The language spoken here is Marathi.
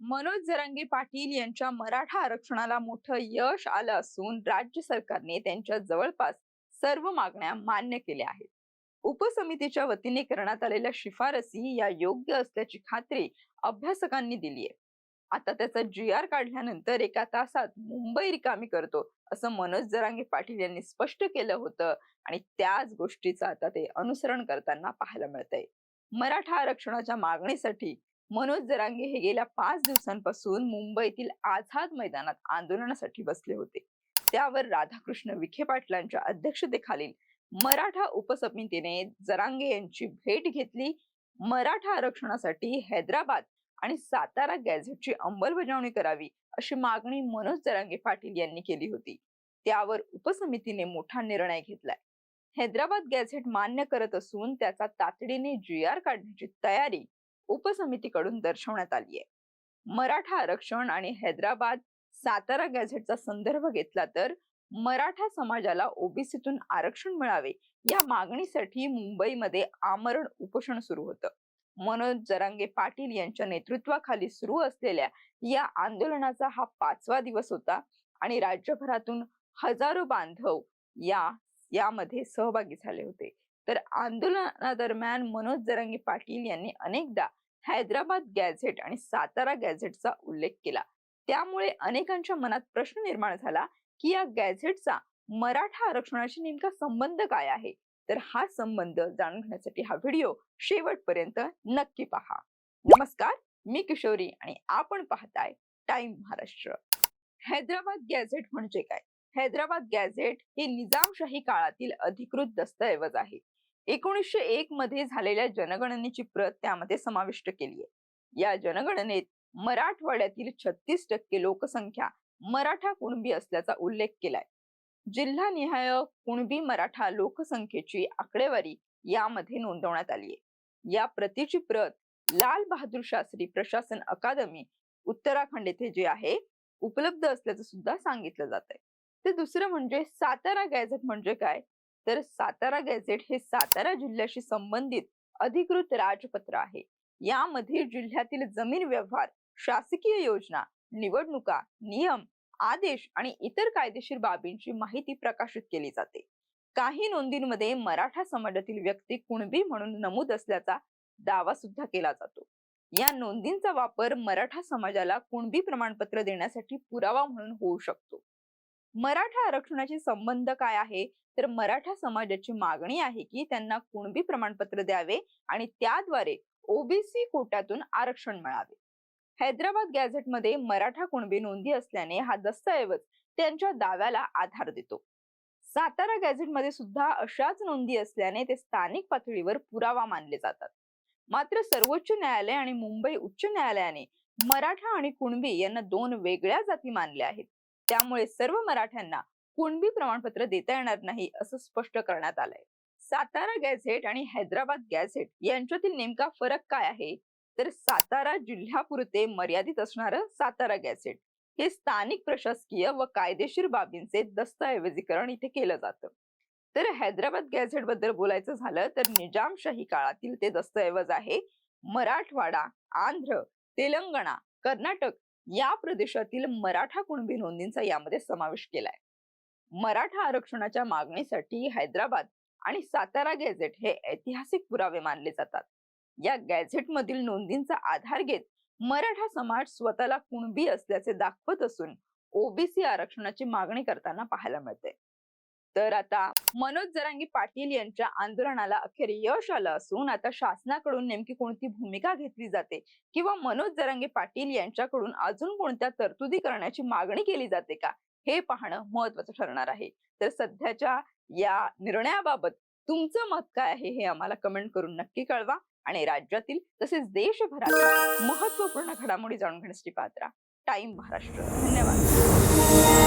मनोज जरांगे पाटील यांच्या मराठा आरक्षणाला मोठं यश आलं असून राज्य सरकारने त्यांच्या जवळपास सर्व मागण्या मान्य केल्या आहेत. उपसमितीच्या वतीने करण्यात आलेल्या शिफारसी या योग्य असल्याची खात्री अभ्यासकांनी दिली आहे. आता त्याचा जी आर काढल्यानंतर एका तासात मुंबई रिकामी करतो असं मनोज जरांगे पाटील यांनी स्पष्ट केलं होतं आणि त्याच गोष्टीचं आता ते अनुसरण करताना पाहायला मिळतंय. मराठा आरक्षणाच्या मागणीसाठी मनोज जरांगे हे गेल्या पाच दिवसांपासून मुंबईतील आझाद मैदानात आंदोलनासाठी बसले होते. त्यावर राधाकृष्ण विखे पाटलांच्या अध्यक्षतेखालील मराठा उपसमितीने जरांगे यांची भेट घेतली. मराठा आरक्षणासाठी हैदराबाद आणि सातारा गॅझेटची अंमलबजावणी करावी अशी मागणी मनोज जरांगे पाटील यांनी केली होती. त्यावर उपसमितीने मोठा निर्णय घेतलाय. हैदराबाद गॅझेट मान्य करत असून त्याचा तातडीने जी आर काढण्याची तयारी उपसमितीकडून दर्शवण्यात आली आहे. मराठा आरक्षण आणि हैदराबाद सातारा गॅझेटचा संदर्भ घेतला तर मराठा समाजाला ओबीसीतून आरक्षण मिळावे या मागणीसाठी मुंबईमध्ये आमरण उपोषण सुरू होतं. मनोज जरांगे पाटील यांच्या नेतृत्वाखाली सुरू असलेल्या या आंदोलनाचा हा पाचवा दिवस होता आणि राज्यभरातून हजारो बांधव या यामध्ये सहभागी झाले होते. तर आंदोलनादरम्यान मनोज जरांगे पाटील यांनी अनेकदा हैदराबाद गॅझेट आणि सातारा गॅझेटचा उल्लेख केला. त्यामुळे अनेकांच्या मनात प्रश्न निर्माण झाला की या गॅझेटचा मराठा आरक्षणाशी नेमका संबंध काय आहे? तर हा संबंध जाणून घेण्यासाठी हा व्हिडिओ शेवटपर्यंत नक्की पहा. नमस्कार मी किशोरी आणि आपण पाहताय टाइम महाराष्ट्र. हैदराबाद गॅझेट म्हणजे काय? हैदराबाद गॅझेट हे निजामशाही काळातील अधिकृत दस्तऐवज आहे. एकोणीसशे एक मध्ये झालेल्या जनगणनेची प्रत त्यामध्ये समाविष्ट केली आहे या जनगणनेत मराठवाड्यातील छत्तीस टक्के लोकसंख्या मराठा कुणबी असल्याचा उल्लेख केलाय. जिल्हानिहाय कुणबी मराठा लोकसंख्येची आकडेवारी यामध्ये नोंदवण्यात आली आहे या प्रतीची प्रत लाल बहादूर शास्त्री प्रशासन अकादमी उत्तराखंड येथे जे आहे उपलब्ध असल्याचं सुद्धा सांगितलं जात आहे ते दुसरं म्हणजे सातारा गॅझेट म्हणजे काय? तर सातारा गॅझेट हे सातारा जिल्ह्याशी संबंधित अधिकृत राजपत्र आहे. यामध्ये जिल्ह्यातील जमीन व्यवहार शासकीय योजना निवडणुका नियम आदेश आणि इतर कायदेशीर बाबींची माहिती प्रकाशित केली जाते. काही नोंदींमध्ये मराठा समाजातील व्यक्ती कुणबी म्हणून नमूद असल्याचा दावा सुद्धा केला जातो. या नोंदींचा वापर मराठा समाजाला कुणबी प्रमाणपत्र देण्यासाठी पुरावा म्हणून होऊ शकतो. मराठा आरक्षणाशी संबंध काय आहे? तर मराठा समाजाची मागणी आहे की त्यांना कुणबी प्रमाणपत्र द्यावे आणि त्याद्वारे ओबीसी कोट्यातून आरक्षण मिळावे. हैदराबाद गॅझेटमध्ये मराठा कुणबी नोंदी असल्याने हा दस्तऐवज त्यांच्या दाव्याला आधार देतो. सातारा गॅझेटमध्ये सुद्धा अशाच नोंदी असल्याने ते स्थानिक पातळीवर पुरावा मानले जातात. मात्र सर्वोच्च न्यायालय आणि मुंबई उच्च न्यायालयाने मराठा आणि कुणबी यांना दोन वेगळ्या जाती मानल्या आहेत. त्यामुळे सर्व मराठ्यांना कुणबी प्रमाणपत्र देता येणार नाही असं स्पष्ट करण्यात आलंय. सातारा गॅझेट आणि हैदराबाद गॅझेट यांच्यातील नेमका फरक काय आहे? तर सातारा जिल्ह्यापुरते मर्यादित असणारं सातारा गॅझेट हे स्थानिक प्रशासकीय व कायदेशीर बाबींचे दस्तऐवजीकरण इथे केलं जातं. तर हैदराबाद गॅझेटबद्दल बोलायचं झालं तर निजामशाही काळातील ते दस्तऐवज आहे मराठवाडा आंध्र तेलंगणा कर्नाटक या प्रदेशातील मराठा कुणबी नोंदींचा यामध्ये समावेश केलाय. मराठा आरक्षणाच्या मागणीसाठी हैदराबाद आणि सातारा गॅझेट हे ऐतिहासिक पुरावे मानले जातात. या गॅझेट मधील नोंदींचा आधार घेत मराठा समाज स्वतःला कुणबी असल्याचे दाखवत असून ओबीसी आरक्षणाची मागणी करताना पाहायला मिळते. तर आता मनोज जरांगी पाटील यांच्या आंदोलनाला अखेर यश आलं असून आता शासनाकडून नेमकी कोणती भूमिका घेतली जाते? किंवा मनोज जरांगे पाटील यांच्याकडून अजून कोणत्या तरतुदी करण्याची मागणी केली जाते का? हे पाहणं महत्वाचं ठरणार आहे. तर सध्याच्या या निर्णयाबाबत तुमचं मत काय आहे हे आम्हाला कमेंट करून नक्की कळवा आणि राज्यातील तसेच देशभरातील महत्त्वपूर्ण घडामोडी जाणून घेण्यासाठी पात्रा टाइम महाराष्ट्र. धन्यवाद.